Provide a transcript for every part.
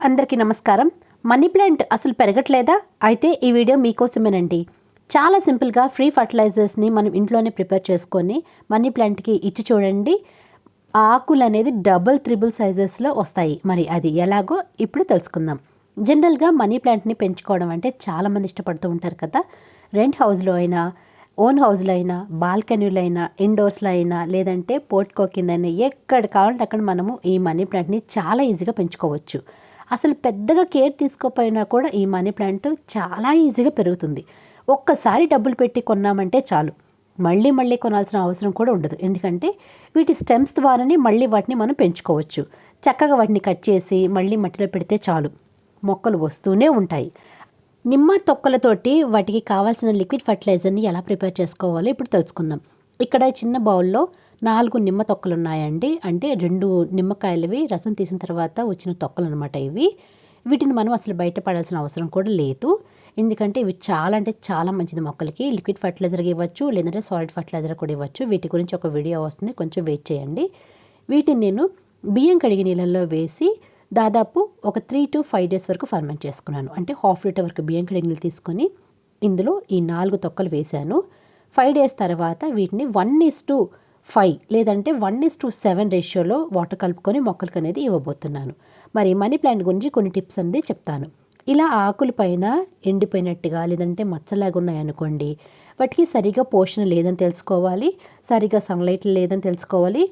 అందరికీ నమస్కారం. Money plant అసలు పెరగట్లేదా? అయితే ఈ వీడియో మీకోసమేనండి. చాలా సింపుల్గా ఫ్రీ ఫర్టిలైజర్స్ని మనం ఇంట్లోనే ప్రిపేర్ చేసుకొని మనీ ప్లాంట్కి ఇచ్చి చూడండి. ఆకులు అనేది డబుల్ త్రిబుల్ సైజెస్లో వస్తాయి. మరి అది ఎలాగో ఇప్పుడు తెలుసుకుందాం. జనరల్గా మనీ ప్లాంట్ని పెంచుకోవడం అంటే చాలామంది ఇష్టపడుతూ ఉంటారు కదా. రెంట్ హౌస్లో అయినా ఓన్ హౌస్లో అయినా బాల్కనీలో అయినా ఇండోర్స్లో అయినా లేదంటే పోర్ట్కో అయినా ఎక్కడ కావాలంటే అక్కడ మనము ఈ మనీ ప్లాంట్ని చాలా ఈజీగా పెంచుకోవచ్చు. అసలు పెద్దగా కేర్ తీసుకోపోయినా కూడా ఈ మనీ ప్లాంట్ చాలా ఈజీగా పెరుగుతుంది. ఒక్కసారి డబ్బులు పెట్టి కొన్నామంటే చాలు. మళ్ళీ మళ్ళీ కొనాల్సిన అవసరం కూడా ఉండదు. ఎందుకంటే వీటి స్టెమ్స్ ద్వారానే మళ్ళీ వాటిని మనం పెంచుకోవచ్చు. చక్కగా వాటిని కట్ చేసి మళ్ళీ మట్టిలో పెడితే చాలు. మొక్కలు వస్తూనే ఉంటాయి. నిమ్మ తొక్కలతోటి వాటికి కావాల్సిన లిక్విడ్ ఫర్టిలైజర్ని ఎలా ప్రిపేర్ చేసుకోవాలో ఇప్పుడు తెలుసుకుందాం. ఇక్కడ చిన్న బౌల్లో నాలుగు నిమ్మ తొక్కలు ఉన్నాయండి అంటే రెండు నిమ్మకాయలవి రసం తీసిన తర్వాత వచ్చిన తొక్కలు అనమాట ఇవి. వీటిని మనం అసలు బయటపడాల్సిన అవసరం కూడా లేదు. ఎందుకంటే ఇవి చాలా అంటే చాలా మంచిది మొక్కలకి. లిక్విడ్ ఫర్టిలైజర్ ఇవ్వచ్చు లేదంటే సాలిడ్ ఫర్టిలైజర్ కూడా ఇవ్వచ్చు. వీటి గురించి ఒక వీడియో వస్తుంది కొంచెం వెయిట్ చేయండి. వీటిని నేను బియ్యం కడిగి నీళ్ళల్లో వేసి దాదాపు ఒక త్రీ టు ఫైవ్ డేస్ వరకు ఫర్మెంట్ చేసుకున్నాను. అంటే హాఫ్ లీటర్ వరకు బియ్యం కడిగి నీళ్ళు తీసుకొని ఇందులో ఈ నాలుగు తొక్కలు వేశాను. ఫైవ్ డేస్ తర్వాత వీటిని వన్ ఇస్ టూ ఫైవ్ లేదంటే వన్ ఇస్ టు సెవెన్ రేషియోలో వాటర్ కలుపుకొని మొక్కలకు అనేది ఇవ్వబోతున్నాను. మరి మనీ ప్లాంట్ గురించి కొన్ని టిప్స్ అనేది చెప్తాను. ఇలా ఆకుల పైన ఎండిపోయినట్టుగా లేదంటే మచ్చలాగా ఉన్నాయనుకోండి వాటికి సరిగా పోషణ లేదని తెలుసుకోవాలి సరిగా సన్లైట్ లేదని తెలుసుకోవాలి.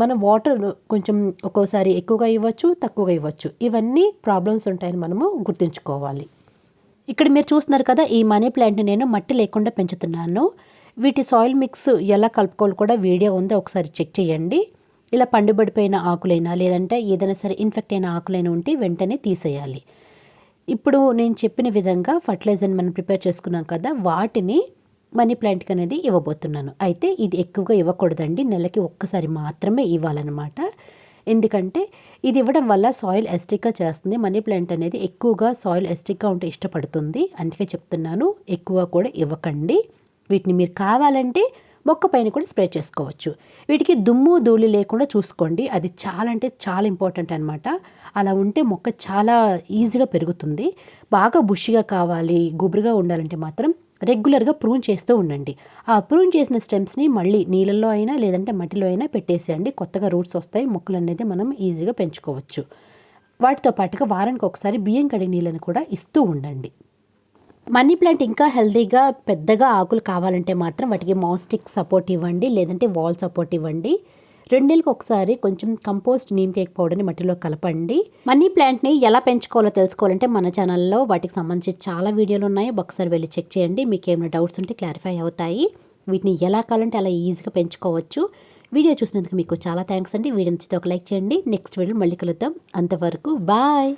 మనం వాటర్ కొంచెం ఒక్కోసారి ఎక్కువగా ఇవ్వచ్చు తక్కువగా ఇవ్వచ్చు. ఇవన్నీ ప్రాబ్లమ్స్ ఉంటాయని మనము గుర్తుంచుకోవాలి. ఇక్కడ మీరు చూస్తున్నారు కదా ఈ మనీ ప్లాంట్ని నేను మట్టి లేకుండా పెంచుతున్నాను. వీటి సాయిల్ మిక్స్ ఎలా కలుపుకోవాలి కూడా వీడియో ఉందో ఒకసారి చెక్ చేయండి. ఇలా పండుబడిపోయిన ఆకులైనా లేదంటే ఏదైనా సరే ఇన్ఫెక్ట్ అయిన ఆకులైనా ఉంటే వెంటనే తీసేయాలి. ఇప్పుడు నేను చెప్పిన విధంగా ఫర్టిలైజర్ని మనం ప్రిపేర్ చేసుకున్నాం కదా వాటిని మనీ ప్లాంట్కి అనేది ఇవ్వబోతున్నాను. అయితే ఇది ఎక్కువగా ఇవ్వకూడదండి నెలకి ఒక్కసారి మాత్రమే ఇవ్వాలన్నమాట. ఎందుకంటే ఇది ఇవ్వడం వల్ల సాయిల్ ఎస్టిక్గా చేస్తుంది మనీ ప్లాంట్ అనేది ఎక్కువగా సాయిల్ ఎస్టిక్గా ఉంటే ఇష్టపడుతుంది. అందుకే చెప్తున్నాను ఎక్కువ కూడా ఇవ్వకండి. వీటిని మీరు కావాలంటే మొక్క పైన కూడా స్ప్రే చేసుకోవచ్చు. వీటికి దుమ్ము ధూళి లేకుండా చూసుకోండి. అది చాలా అంటే చాలా ఇంపార్టెంట్ అనమాట అలా ఉంటే మొక్క చాలా ఈజీగా పెరుగుతుంది. బాగా బుషిగా కావాలి గుబురుగా ఉండాలంటే మాత్రం రెగ్యులర్గా ప్రూన్ చేస్తూ ఉండండి. ఆ ప్రూన్ చేసిన స్టెమ్స్ని మళ్ళీ నీళ్ళల్లో అయినా లేదంటే మట్టిలో అయినా పెట్టేసేయండి. కొత్తగా రూట్స్ వస్తాయి. మొక్కలు అనేది మనం ఈజీగా పెంచుకోవచ్చు. వాటితో పాటుగా వారానికి ఒకసారి బియ్యం కడిగి నీళ్ళని కూడా ఇస్తూ ఉండండి. మనీ ప్లాంట్ ఇంకా హెల్తీగా పెద్దగా ఆకులు కావాలంటే మాత్రం వాటికి మాస్టిక్ సపోర్ట్ ఇవ్వండి లేదంటే వాల్ సపోర్ట్ ఇవ్వండి. రెండేళ్ళకి ఒకసారి కొంచెం కంపోస్ట్ నీమ్ కేక్ పౌడర్ని మట్టిలో కలపండి. మనీ ప్లాంట్ని ఎలా పెంచుకోవాలో తెలుసుకోవాలంటే మన ఛానల్లో వాటికి సంబంధించి చాలా వీడియోలు ఉన్నాయి. ఒకసారి వెళ్ళి చెక్ చేయండి. మీకు ఏమైనా డౌట్స్ ఉంటే క్లారిఫై అవుతాయి. వీటిని ఎలా కావాలంటే అలా ఈజీగా పెంచుకోవచ్చు. వీడియో చూసినందుకు మీకు చాలా థ్యాంక్స్ అండి. వీడియో నచ్చితే ఒక లైక్ చేయండి. నెక్స్ట్ వీడియో మళ్ళీ కలుద్దాం. అంతవరకు బాయ్!